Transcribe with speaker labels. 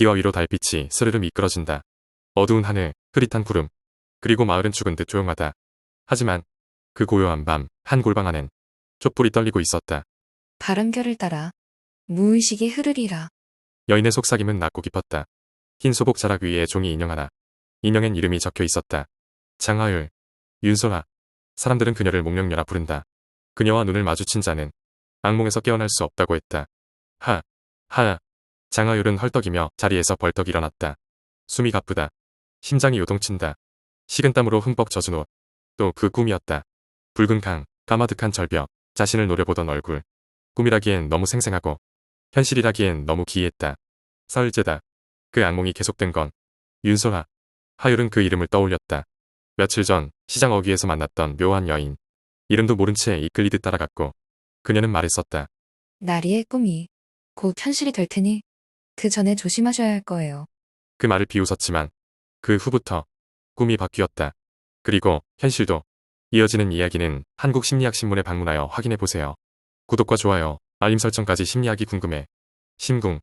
Speaker 1: 기와 위로 달빛이 스르르 미끄러진다. 어두운 하늘, 흐릿한 구름. 그리고 마을은 죽은 듯 조용하다. 하지만 그 고요한 밤 한 골방 안엔 촛불이 떨리고 있었다.
Speaker 2: 바람결을 따라 무의식이 흐르리라.
Speaker 1: 여인의 속삭임은 낮고 깊었다. 흰 소복 자락 위에 종이 인형 하나. 인형엔 이름이 적혀 있었다. 장하율, 윤소라. 사람들은 그녀를 목령녀라 부른다. 그녀와 눈을 마주친 자는 악몽에서 깨어날 수 없다고 했다. 하, 하. 장하율은 헐떡이며 자리에서 벌떡 일어났다. 숨이 가쁘다. 심장이 요동친다. 식은땀으로 흠뻑 젖은 옷. 또 그 꿈이었다. 붉은 강, 까마득한 절벽, 자신을 노려보던 얼굴. 꿈이라기엔 너무 생생하고 현실이라기엔 너무 기이했다. 사흘째다. 그 악몽이 계속된 건 윤소라. 하율은 그 이름을 떠올렸다. 며칠 전 시장 어귀에서 만났던 묘한 여인. 이름도 모른 채 이끌리듯 따라갔고 그녀는 말했었다.
Speaker 2: 나리의 꿈이 곧 현실이 될 테니 그 전에 조심하셔야 할 거예요.
Speaker 1: 그 말을 비웃었지만 그 후부터 꿈이 바뀌었다. 그리고 현실도 이어지는 이야기는 한국 심리학 신문에 방문하여 확인해 보세요. 구독과 좋아요, 알림 설정까지 심리학이 궁금해. 심궁